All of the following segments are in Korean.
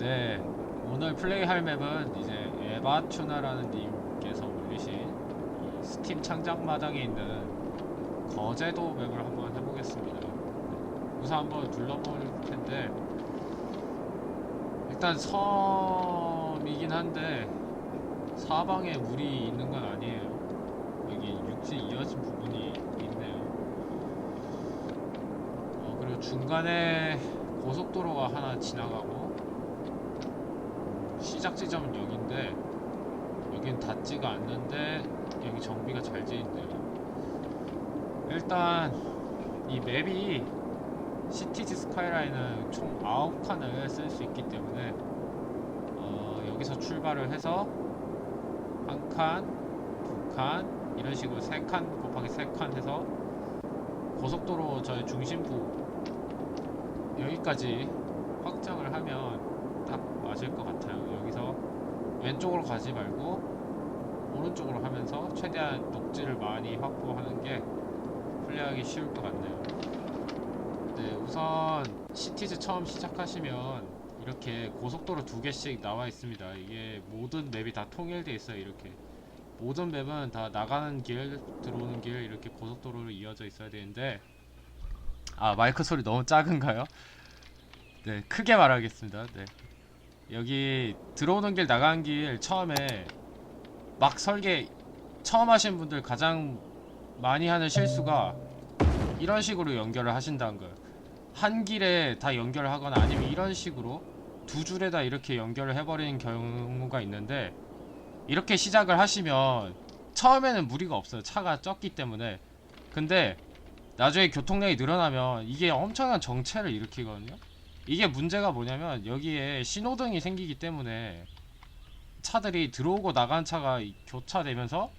네, 오늘 플레이할 맵은 이제 에바튜나라는 님께서 올리신 이 스팀 창작 마당에 있는 거제도 맵을 한번 해보겠습니다. 우선 한번 둘러볼 텐데 일단 섬이긴 한데 사방에 물이 있는 건 아니에요. 여기 육지 이어진 부분이 있네요. 어, 그리고 중간에 고속도로가 하나 지나가고 시작 지점은 여긴데 여긴 닿지가 않는데 여기 정비가 잘 돼 있네요. 일단 이 맵이 시티즈 스카이라인은 총 9칸을 쓸 수 있기 때문에 어, 여기서 출발을 해서 한 칸, 두 칸 이런 식으로 세 칸 곱하기 세 칸 해서 고속도로 저희 중심부 여기까지 확장을 하면 딱 맞을 것 같아요. 여기서 왼쪽으로 가지 말고 오른쪽으로 하면서 최대한 녹지를 많이 확보하는 게 플레이하기 쉬울 것 같네요. 네, 우선 시티즈 처음 시작하시면 이렇게 고속도로 두 개씩 나와 있습니다. 이게 모든 맵이 다 통일돼 있어요. 이렇게 모든 맵은 다 나가는 길, 들어오는 길 이렇게 고속도로로 이어져 있어야 되는데 아 마이크 소리 너무 작은가요? 네, 크게 말하겠습니다. 네. 여기 들어오는 길 나가는 길 처음에 막 설계 처음 하신 분들 가장 많이 하는 실수가 이런 식으로 연결을 하신다는 거예요. 한 길에 다 연결을 하거나 아니면 이런 식으로 두 줄에 다 이렇게 연결을 해버리는 경우가 있는데 이렇게 시작을 하시면 처음에는 무리가 없어요. 차가 적기 때문에. 근데 나중에 교통량이 늘어나면 이게 엄청난 정체를 일으키거든요. 이게 문제가 뭐냐면 여기에 신호등이 생기기 때문에 차들이 들어오고 나간 차가 이- 교차되면서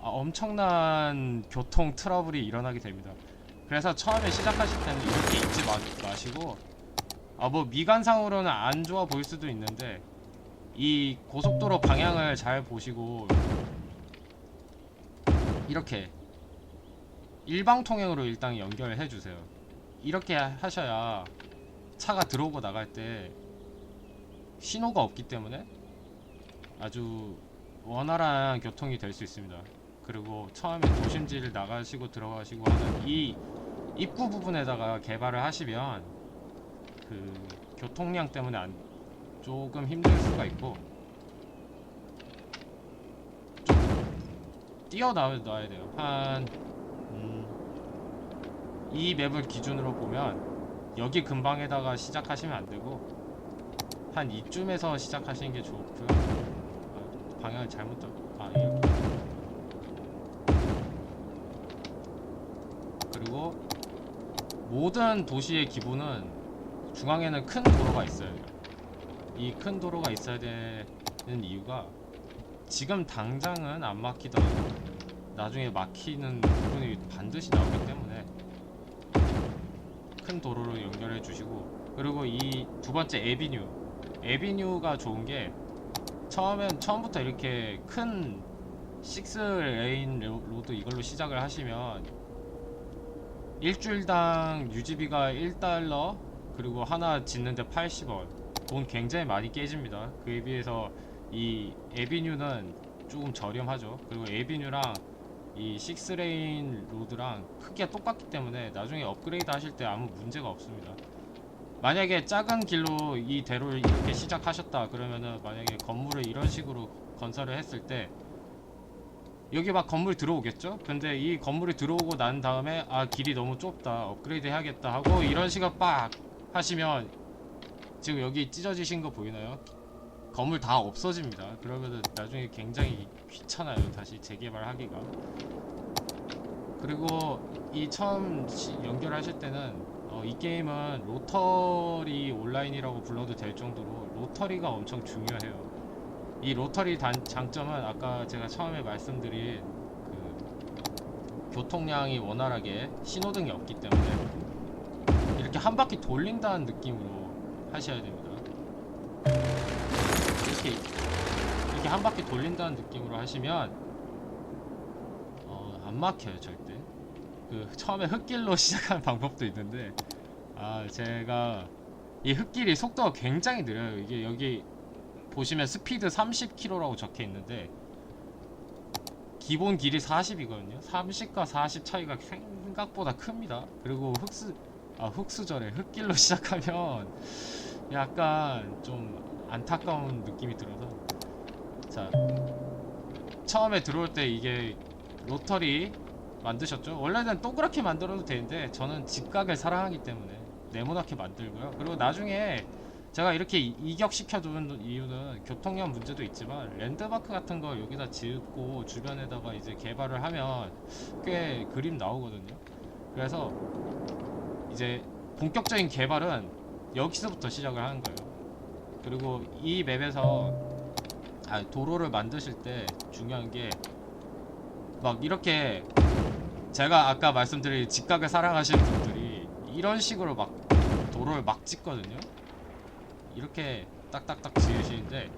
아, 엄청난 교통 트러블이 일어나게 됩니다. 그래서 처음에 시작하실 때는 이렇게 잊지 마, 마시고 아 뭐 미관상으로는 안 좋아 보일 수도 있는데 이 고속도로 방향을 잘 보시고 이렇게 일방통행으로 일단 연결해 주세요. 이렇게 하셔야 차가 들어오고 나갈 때 신호가 없기 때문에 아주 원활한 교통이 될 수 있습니다. 그리고 처음에 도심지를 나가시고 들어가시고 하는 이 입구 부분에다가 개발을 하시면 그 교통량 때문에 안, 조금 힘들 수가 있고 좀 뛰어나와야 돼요. 한 음, 이 맵을 기준으로 보면 여기 근방에다가 시작하시면 안 되고 한 이쯤에서 시작하시는 게 좋고요. 아, 방향을 잘못 잡. 아 이렇게. 그리고 모든 도시의 기본은 중앙에는 큰 도로가 있어요. 이 큰 도로가 있어야 되는 이유가 지금 당장은 안 막히더라도 나중에 막히는 부분이 반드시 나오기 때문에 큰 도로로 연결해 주시고 그리고 이 두 번째 에비뉴. 에비뉴가 좋은 게 처음엔 처음부터 이렇게 큰 6레인 로드 이걸로 시작을 하시면 일주일당 유지비가 1달러 그리고 하나 짓는데 80원. 돈 굉장히 많이 깨집니다. 그에 비해서 이 에비뉴는 조금 저렴하죠. 그리고 에비뉴랑 이 6레인 로드랑 크기가 똑같기 때문에 나중에 업그레이드 하실 때 아무 문제가 없습니다 만약에 작은 길로 이 대로를 이렇게 시작하셨다 그러면은 만약에 건물을 이런 식으로 건설을 했을 때 여기 막 건물 들어오겠죠? 근데 이 건물이 들어오고 난 다음에 아 길이 너무 좁다 업그레이드 해야겠다 하고 이런 식으로 빡 하시면 지금 여기 찢어지신 거 보이나요? 건물 다 없어집니다. 그러면은 나중에 굉장히 귀찮아요 다시 재개발하기가. 그리고 이 처음 시- 연결하실 때는 어, 이 게임은 로터리 온라인이라고 불러도 될 정도로 로터리가 엄청 중요해요. 이 로터리 단, 장점은 아까 제가 처음에 말씀드린 그 교통량이 원활하게 신호등이 없기 때문에 이렇게 한 바퀴 돌린다는 느낌으로 하셔야 됩니다. 이렇게 이렇게 한 바퀴 돌린다는 느낌으로 하시면 어, 안 막혀요 절대. 그 처음에 흙길로 시작하는 방법도 있는데 아 제가 이 흙길이 속도가 굉장히 느려요. 이게 여기 보시면 스피드 30km라고 적혀 있는데 기본 길이 40이거든요. 30과 40 차이가 생각보다 큽니다. 그리고 흙수 아 흙수저래 흙길로 시작하면 약간 좀 안타까운 느낌이 들어서 자 처음에 들어올 때 이게 로터리 만드셨죠? 원래는 동그랗게 만들어도 되는데 저는 직각을 사랑하기 때문에 네모나게 만들고요. 그리고 나중에 제가 이렇게 이- 이격시켜둔 이유는 교통량 문제도 있지만 랜드마크 같은 거 여기다 짓고 주변에다가 이제 개발을 하면 꽤 그림 나오거든요. 그래서 이제 본격적인 개발은 여기서부터 시작을 하는 거예요. 그리고 이 맵에서 아, 도로를 만드실 때 중요한 게 막 이렇게 제가 아까 말씀드린 직각을 사랑하시는 분들이 이런 식으로 막 도로를 막 짓거든요. 이렇게 딱딱딱 지으시는데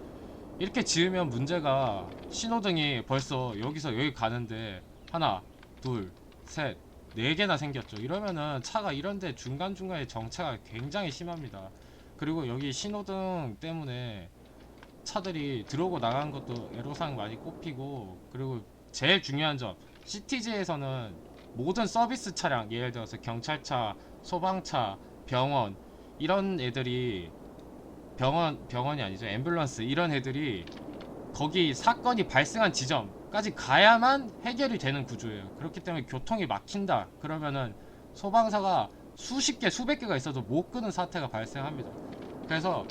이렇게 지으면 문제가 신호등이 벌써 여기서 여기 가는데 하나, 둘, 셋, 네 개나 생겼죠. 이러면은 차가 이런데 중간중간에 정체가 굉장히 심합니다. 그리고 여기 신호등 때문에 차들이 들어오고 나가는 것도 애로사항 많이 꼽히고 그리고 제일 중요한 점 시티지에서는 모든 서비스 차량 예를 들어서 경찰차, 소방차, 병원 이런 애들이 병원 병원이 아니죠 앰뷸런스 이런 애들이 거기 사건이 발생한 지점까지 가야만 해결이 되는 구조예요. 그렇기 때문에 교통이 막힌다 그러면은 소방사가 수십 개 수백 개가 있어도 못 끄는 사태가 발생합니다. 그래서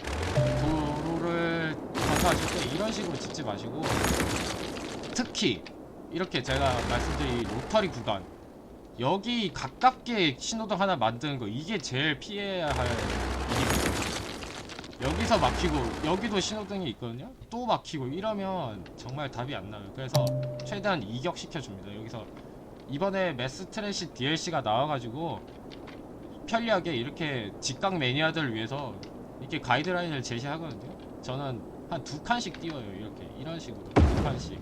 도로를 건설하실 때 이런 식으로 짓지 마시고 특히 이렇게 제가 말씀드린 로터리 구간 여기 가깝게 신호등 하나 만드는 거 이게 제일 피해야 할 일입니다. 여기서 막히고 여기도 신호등이 있거든요. 또 막히고 이러면 정말 답이 안 나요. 그래서 최대한 이격시켜 줍니다. 여기서 이번에 메스 트래시 DLC가 나와가지고 편리하게 이렇게 직각 매니아들을 위해서 이렇게 가이드라인을 제시하거든요. 저는 한 두 칸씩 띄워요. 이렇게 이런 식으로 두 칸씩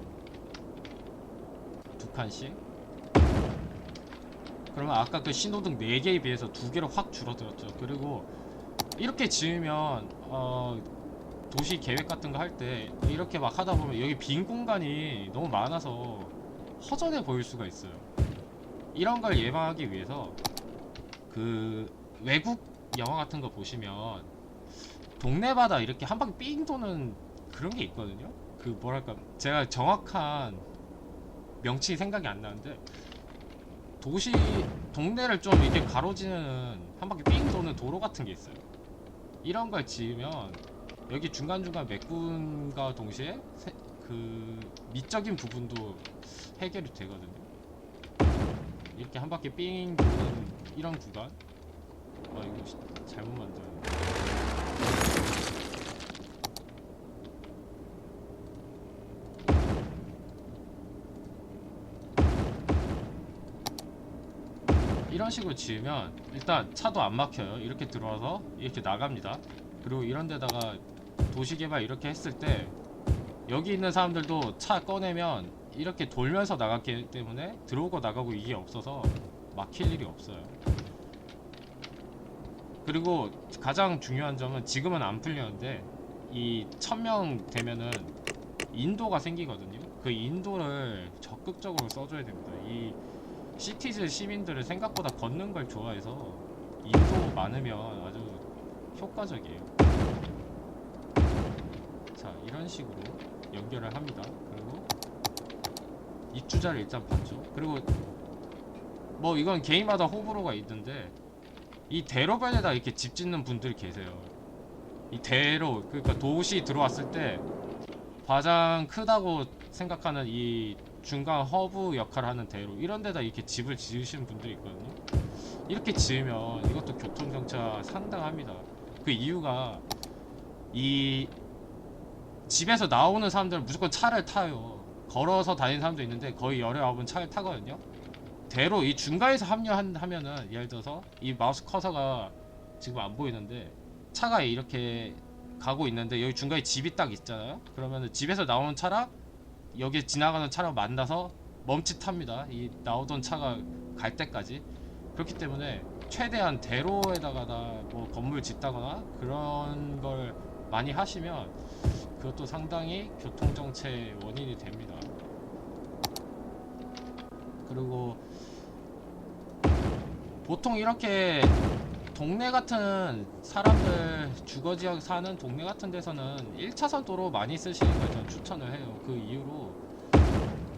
두 칸씩. 그러면 아까 그 신호등 4개에 비해서 두 개로 확 줄어들었죠. 그리고 이렇게 지으면 어 도시 계획 같은 거 할 때 이렇게 막 하다 보면 여기 빈 공간이 너무 많아서 허전해 보일 수가 있어요. 이런 걸 예방하기 위해서 그 외국 영화 같은 거 보시면 동네마다 이렇게 한 바퀴 삥 도는 그런 게 있거든요. 그 뭐랄까 제가 정확한 명칭이 생각이 안 나는데 도시 동네를 좀 이렇게 가로지르는 한 바퀴 삥 도는 도로 같은 게 있어요. 이런 걸 지으면 여기 중간중간 메꾼과 동시에 세- 그 미적인 부분도 해결이 되거든요. 이렇게 한 바퀴 삥 도는 이런 구간. 아 이거 시- 잘못 만들었네. 이런 식으로 지으면 일단 차도 안 막혀요. 이렇게 들어와서 이렇게 나갑니다. 그리고 이런 데다가 도시개발 이렇게 했을 때 여기 있는 사람들도 차 꺼내면 이렇게 돌면서 나갔기 때문에 들어오고 나가고 이게 없어서 막힐 일이 없어요. 그리고 가장 중요한 점은 지금은 안 풀렸는데 이 1000명 되면은 인도가 생기거든요. 그 인도를 적극적으로 써줘야 됩니다. 이 시티즈 시민들을 생각보다 걷는 걸 좋아해서 인도 많으면 아주 효과적이에요. 자, 이런 식으로 연결을 합니다. 입주자를 일단 받죠. 그리고 뭐 이건 개인마다 호불호가 있는데 이 대로변에다 이렇게 집 짓는 분들이 계세요. 이 대로 그러니까 도시 들어왔을 때 가장 크다고 생각하는 이 중간 허브 역할을 하는 대로 이런 데다 이렇게 집을 지으시는 분들이 있거든요. 이렇게 지으면 이것도 교통 정체가 상당합니다. 그 이유가 이 집에서 나오는 사람들은 무조건 차를 타요. 걸어서 다니는 사람도 있는데 거의 열에 아홉은 차를 타거든요. 대로 이 중간에서 합류하면은 예를 들어서 이 마우스 커서가 지금 안 보이는데 차가 이렇게 가고 있는데 여기 중간에 집이 딱 있잖아요. 그러면은 집에서 나오는 차랑 여기 지나가는 차랑 만나서 멈칫합니다. 이 나오던 차가 갈 때까지 그렇기 때문에 최대한 대로에다가 뭐 건물 짓다거나 그런 걸 많이 하시면 그것도 상당히 교통정체 원인이 됩니다. 그리고 보통 이렇게 동네 같은 사람들 주거 지역 사는 동네 같은 데서는 1차선 도로 많이 쓰시는 걸전 추천을 해요. 그 이유로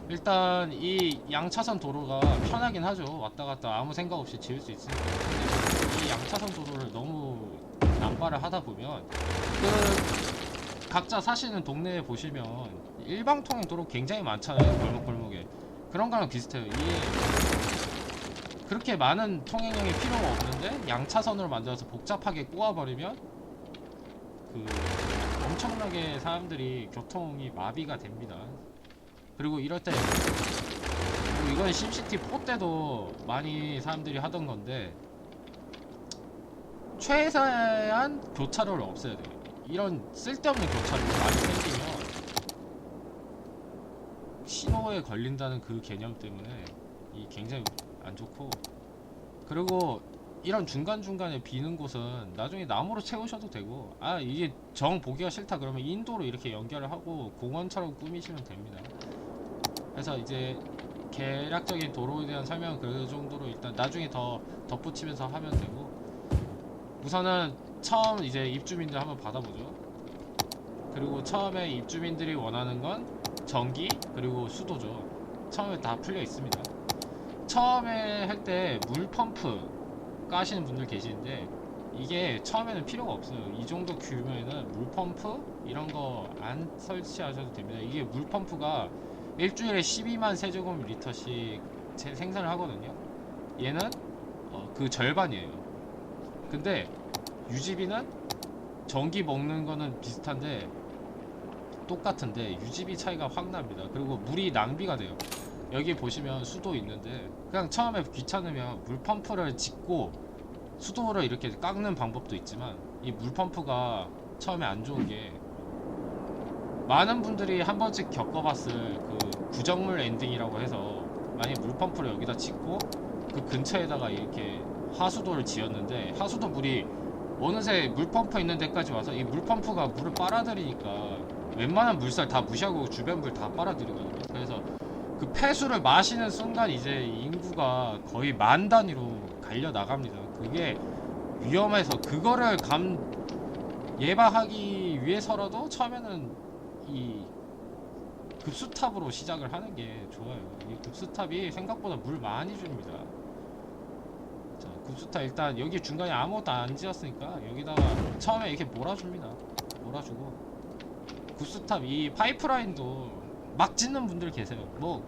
일단 이 양차선 도로가 편하긴 하죠. 왔다 갔다 아무 생각 없이 지을 수 있으니까. 이 양차선 도로를 너무 남발을 하다 보면 그 각자 사시는 동네에 보시면 일방통행 도로 굉장히 많잖아요. 골목골목에. 그런 거랑 비슷해요. 이게 그렇게 많은 통행량이 필요가 없는데 양차선으로 만들어서 복잡하게 꼬아버리면 그 엄청나게 사람들이 교통이 마비가 됩니다. 그리고 이럴 때 그리고 이건 심시티 4 때도 많이 사람들이 하던 건데 최대한 교차로를 없애야 돼요. 이런 쓸데없는 교차로가 많이 생기면 신호에 걸린다는 그 개념 때문에 이 굉장히 안 좋고. 그리고 이런 중간중간에 비는 곳은 나중에 나무로 채우셔도 되고. 아 이게 정 보기가 싫다 그러면 인도로 이렇게 연결을 하고 공원처럼 꾸미시면 됩니다. 그래서 이제 계략적인 도로에 대한 설명은 그 정도로 일단 나중에 더 덧붙이면서 하면 되고. 우선은 처음 이제 입주민들 한번 받아보죠. 그리고 처음에 입주민들이 원하는 건 전기 그리고 수도죠. 처음에 다 풀려 있습니다. 처음에 할 때 물 펌프 까시는 분들 계시는데 이게 처음에는 필요가 없어요. 이 정도 규모에는 물 펌프 이런 거 안 설치하셔도 됩니다. 이게 물 펌프가 일주일에 12만 세제곱미터씩 제- 생산을 하거든요. 얘는 어, 그 절반이에요. 근데 유지비는 전기 먹는 거는 비슷한데 똑같은데 유지비 차이가 확 납니다. 그리고 물이 낭비가 돼요. 여기 보시면 수도 있는데 그냥 처음에 귀찮으면 물펌프를 짓고 수도를 이렇게 깎는 방법도 있지만 이 물펌프가 처음에 안 좋은 게 많은 분들이 한 번씩 겪어봤을 그 구정물 엔딩이라고 해서 만약 물펌프를 여기다 짓고 그 근처에다가 이렇게 하수도를 지었는데 하수도 물이 어느새 물펌프 있는 데까지 와서 이 물펌프가 물을 빨아들이니까 웬만한 물살 다 무시하고 주변 물 다 빨아들이거든요 그래서 그 폐수를 마시는 순간 이제 인구가 거의 만 단위로 갈려 나갑니다. 그게 위험해서 그거를 감 예방하기 위해서라도 처음에는 이 급수탑으로 시작을 하는 게 좋아요. 이 급수탑이 생각보다 물 많이 줍니다. 자, 급수탑 일단 여기 중간에 아무것도 안 지었으니까 여기다가 처음에 이렇게 몰아줍니다. 몰아주고 급수탑 이 파이프라인도 막 짓는 분들 계세요. 뭐,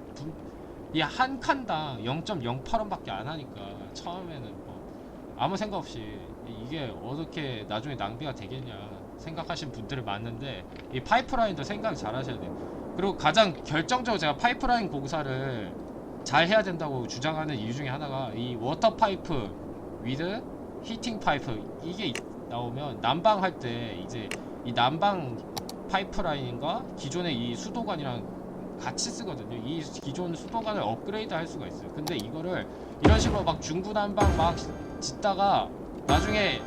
이 한 칸당 0.08원밖에 안 하니까 처음에는 뭐 아무 생각 없이 이게 어떻게 나중에 낭비가 되겠냐 생각하신 분들이 많은데 이 파이프라인도 생각 잘 하셔야 돼요. 그리고 가장 결정적으로 제가 파이프라인 공사를 잘 해야 된다고 주장하는 이유 중에 하나가 이 워터 파이프 위드 히팅 파이프 이게 있- 나오면 난방 할 때 이제 이 난방 파이프라인과 기존의 이 수도관이랑 같이 쓰거든요. 이 기존 수도관을 업그레이드 할 수가 있어요. 근데 이거를 이런 식으로 막 중구난방 막 짓다가 나중에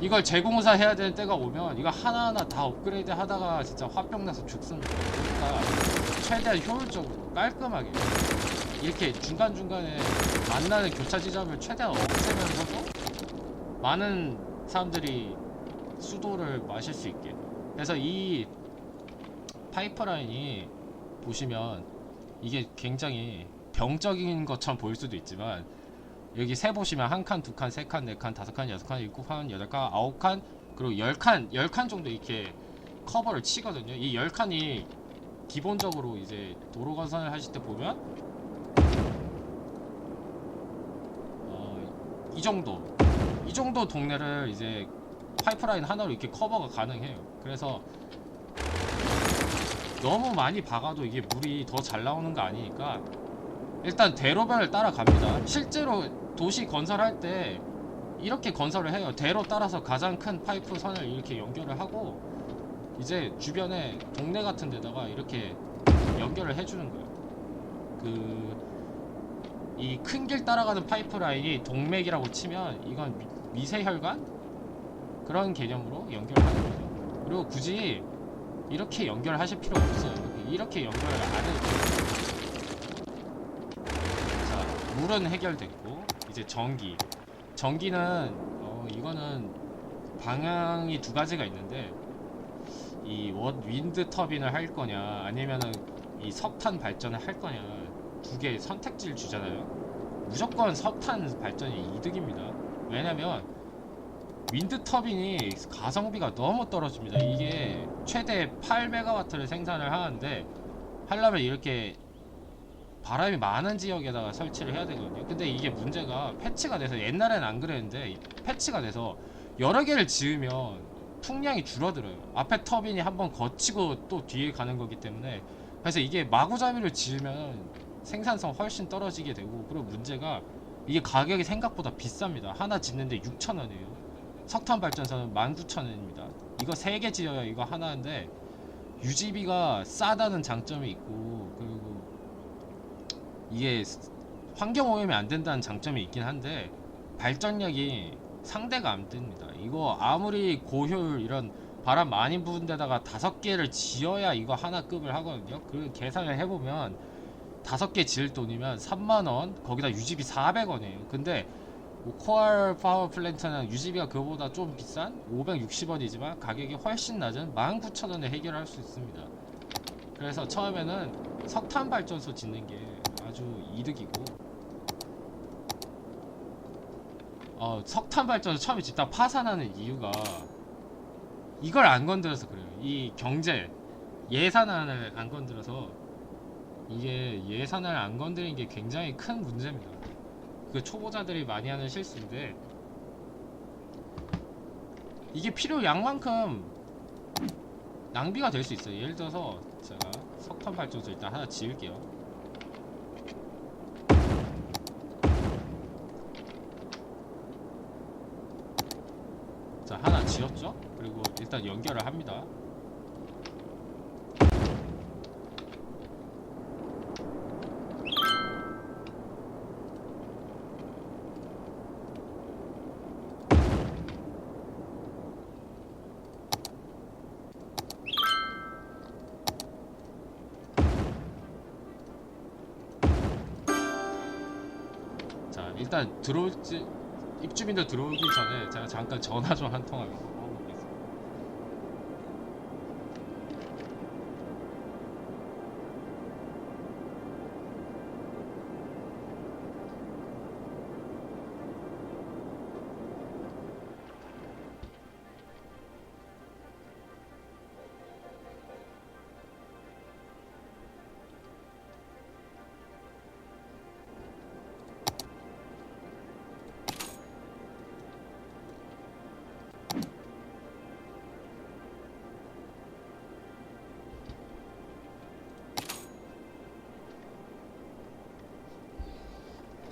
이걸 재공사 해야 되는 때가 오면 이거 하나하나 다 업그레이드 하다가 진짜 화병 나서 죽습니다. 그러니까 최대한 효율적으로 깔끔하게 이렇게 중간중간에 만나는 교차 지점을 최대한 없애면서도 많은 사람들이 수도를 마실 수 있게 그래서 이 파이프라인이 보시면 이게 굉장히 병적인 것처럼 보일 수도 있지만 여기 세 보시면 한 칸, 두 칸, 세 칸, 네 칸, 다섯 칸, 여섯 칸, 일곱 칸, 여덟 칸, 아홉 칸, 그리고 열 칸, 열 칸 정도 이렇게 커버를 치거든요. 이 열 칸이 기본적으로 이제 도로 건설을 하실 때 보면 어, 이 정도, 이 정도 동네를 이제 파이프라인 하나로 이렇게 커버가 가능해요. 그래서 너무 많이 박아도 이게 물이 더 잘 나오는 거 아니니까 일단 대로변을 따라갑니다. 실제로 도시 건설할 때 이렇게 건설을 해요. 대로 따라서 가장 큰 파이프 선을 이렇게 연결을 하고 이제 주변에 동네 같은 데다가 이렇게 연결을 해주는 거예요. 그 이 큰 길 따라가는 파이프라인이 동맥이라고 치면 이건 미, 미세혈관 그런 개념으로 연결하는 거죠. 그리고 굳이 이렇게 연결하실 필요 없어요. 이렇게 연결 안 해도 돼요. 자, 물은 해결됐고 이제 전기. 전기는 어, 이거는 방향이 두 가지가 있는데 이 원, 윈드 터빈을 할 거냐 아니면은 이 석탄 발전을 할 거냐 두 개 선택지를 주잖아요. 무조건 석탄 발전이 이득입니다. 왜냐면 윈드 터빈이 가성비가 너무 떨어집니다. 이게 최대 8메가와트를 생산을 하는데 하려면 이렇게 바람이 많은 지역에다가 설치를 해야 되거든요. 근데 이게 문제가 패치가 돼서 옛날엔 안 그랬는데 이 패치가 돼서 여러 개를 지으면 풍량이 줄어들어요. 앞에 터빈이 한번 거치고 또 뒤에 가는 거기 때문에 그래서 이게 마구잡이를 지으면 생산성 훨씬 떨어지게 되고 그리고 문제가 이게 가격이 생각보다 비쌉니다. 하나 짓는데 6,000원이에요. 석탄 발전소는 19,000원입니다. 이거 3개 지어야 이거 하나인데 유지비가 싸다는 장점이 있고 그리고 이게 환경 오염이 안 된다는 장점이 있긴 한데 발전력이 상대가 안 됩니다. 이거 아무리 고효율 이런 바람 많이 부은 데다가 다섯 개를 지어야 이거 하나 급을 하거든요. 그 계산을 해보면 다섯 개 지을 돈이면 3만 원 거기다 유지비 400원이에요. 근데 뭐 코알 파워 플랜트는 유지비가 그거보다 좀 비싼 560원이지만 가격이 훨씬 낮은 19,000원에 해결할 수 있습니다. 그래서 처음에는 석탄 발전소 짓는 게 아주 이득이고 어, 석탄 발전소 처음에 짓다 파산하는 이유가 이걸 안 건드려서 그래요. 이 경제 예산안을 안 건드려서 이게 예산을 안 건드린 게 굉장히 큰 문제입니다. 그 초보자들이 많이 하는 실수인데 이게 필요 양만큼 낭비가 될 수 있어요. 예를 들어서 제가 석탄 발전소 일단 하나 지을게요. 자 하나 지었죠? 그리고 일단 연결을 합니다. 자 일단 들어올지 입주민들 들어오기 전에 제가 잠깐 전화 좀 한통 하겠습니다.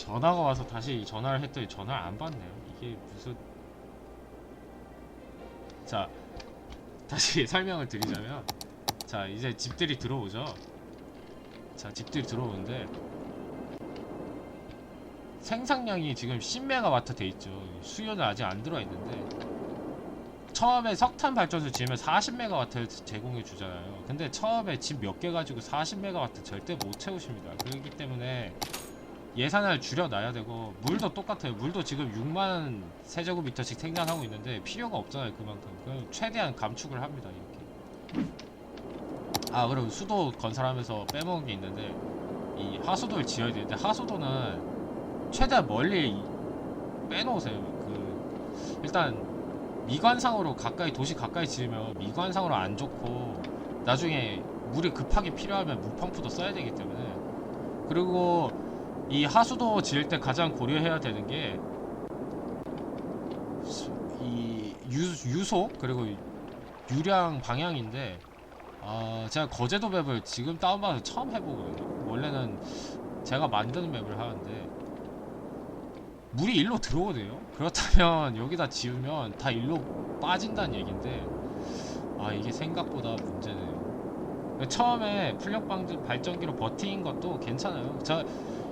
전화가 와서 다시 전화를 했더니 전화를 안 받네요. 이게 무슨 자 다시 설명을 드리자면 자 이제 집들이 들어오죠. 자 집들이 들어오는데 생산량이 지금 10메가와트 돼 있죠. 수요는 아직 안 들어와 있는데 처음에 석탄 발전소 지으면 40메가와트 제공해 주잖아요. 근데 처음에 집 몇 개 가지고 40메가와트 절대 못 채우십니다. 그렇기 때문에 예산을 줄여놔야 되고 물도 똑같아요. 물도 지금 6만 세제곱미터씩 생산하고 있는데 필요가 없잖아요. 그만큼. 그럼 최대한 감축을 합니다. 이렇게. 아 그리고 수도 건설하면서 빼먹은 게 있는데 이 하수도를 지어야 되는데 하수도는 최대한 멀리 빼놓으세요. 그 일단 미관상으로 가까이 도시 가까이 지으면 미관상으로 안 좋고 나중에 물이 급하게 필요하면 물펌프도 써야 되기 때문에 그리고 이 하수도 지을 때 가장 고려해야 되는 게 이 유소 그리고 유량 방향인데 아 제가 거제도 맵을 지금 다운받아서 처음 해보거든요. 원래는 제가 만드는 맵을 하는데 물이 일로 들어오대요. 그렇다면 여기다 지으면 다 일로 빠진다는 얘긴데 아 이게 생각보다 문제네요. 처음에 풍력 방지 발전기로 버틴 것도 괜찮아요. 저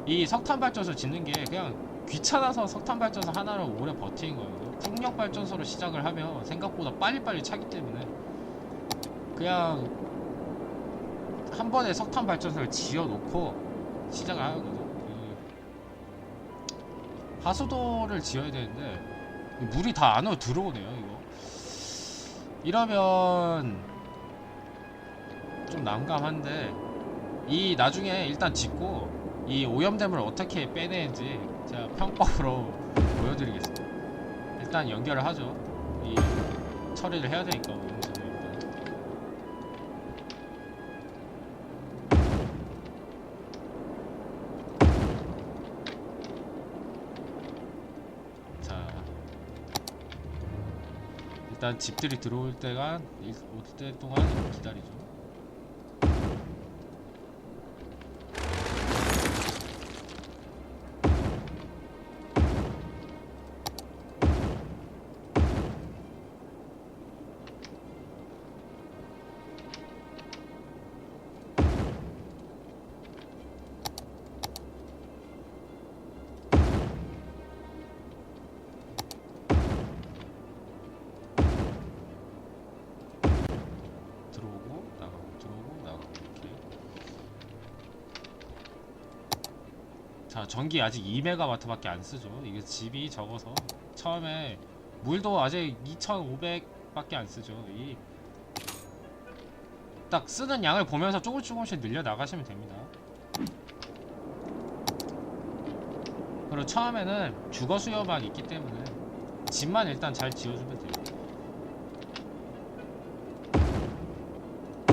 이 석탄 발전소 짓는 게 그냥 귀찮아서 석탄 발전소 하나를 오래 버티는 거예요. 풍력 발전소로 시작을 하면 생각보다 빨리빨리 차기 때문에 그냥 한 번에 석탄 발전소를 지어 놓고 시작을 거죠. 그 하수도를 지어야 되는데 물이 다 안으로 들어오네요, 이거. 이러면 좀 난감한데 이 나중에 일단 짓고 이 오염됨을 어떻게 빼내는지 제가 편법으로 보여드리겠습니다. 일단 연결을 하죠. 이 처리를 해야 되니까. 자 일단 집들이 들어올 때가 일- 올때 동안 기다리죠. 자 전기 아직 2메가와트밖에 안 쓰죠. 이게 집이 적어서. 처음에 물도 아직 2500밖에 안 쓰죠. 이 딱 쓰는 양을 보면서 조금씩 조금씩 늘려 나가시면 됩니다. 그리고 처음에는 주거 수요만 있기 때문에 집만 일단 잘 지어주면 돼요